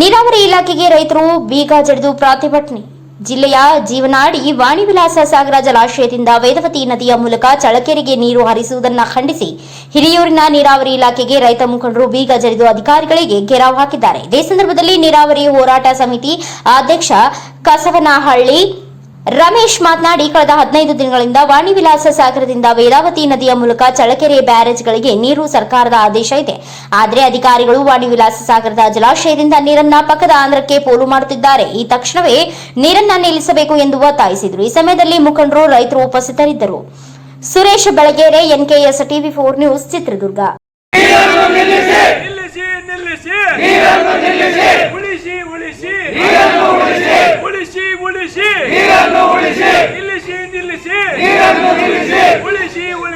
ನೀರಾವರಿ ಇಲಾಖೆಗೆ ರೈತರು ಬೀಗ ಜಡಿದು ಪ್ರತಿಭಟನೆ. ಜಿಲ್ಲೆಯ ಜೀವನಾಡಿ ವಾಣಿ ವಿಲಾಸ ಸಾಗರ ಜಲಾಶಯದಿಂದ ವೇದವತಿ ನದಿಯ ಮೂಲಕ ಚಳಕೆರೆಗೆ ನೀರು ಹರಿಸುವುದನ್ನು ಖಂಡಿಸಿ ಹಿರಿಯೂರಿನ ನೀರಾವರಿ ಇಲಾಖೆಗೆ ರೈತ ಮುಖಂಡರು ಬೀಗ ಜರಿದು ಅಧಿಕಾರಿಗಳಿಗೆ ಘೇರಾವ್ ಹಾಕಿದ್ದಾರೆ. ಇದೇ ಸಂದರ್ಭದಲ್ಲಿ ನೀರಾವರಿ ಹೋರಾಟ ಸಮಿತಿ ಅಧ್ಯಕ್ಷ ಕಸವನಹಳ್ಳಿ ರಮೇಶ್ ಮಾತನಾಡಿ, ಕಳೆದ ಹದಿನೈದು ದಿನಗಳಿಂದ ವಾಣಿವಿಲಾಸ ಸಾಗರದಿಂದ ವೇದಾವತಿ ನದಿಯ ಮೂಲಕ ಚಳಕೆರೆ ಬ್ಯಾರೇಜ್ಗಳಿಗೆ ನೀರು ಸರ್ಕಾರದ ಆದೇಶ ಇದೆ. ಆದರೆ ಅಧಿಕಾರಿಗಳು ವಾಣಿವಿಲಾಸ ಸಾಗರದ ಜಲಾಶಯದಿಂದ ನೀರನ್ನ ಪಕ್ಕದ ಆಂಧ್ರಕ್ಕೆ ಪೋಲು ಮಾಡುತ್ತಿದ್ದಾರೆ. ಈ ತಕ್ಷಣವೇ ನೀರನ್ನ ನಿಲ್ಲಿಸಬೇಕು ಎಂದು ಒತ್ತಾಯಿಸಿದರು. ಈ ಸಮಯದಲ್ಲಿ ಮುಖಂಡರು, ರೈತರು ಉಪಸ್ಥಿತರಿದ್ದರು. Suresh Belagere, NKS TV four news, Chitradurga.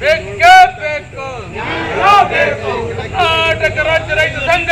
ಬೇಕೇ ಬೇಕು. ನಾಟಕ ರಾಜ್ಯ ರೈತ ಸಂಘ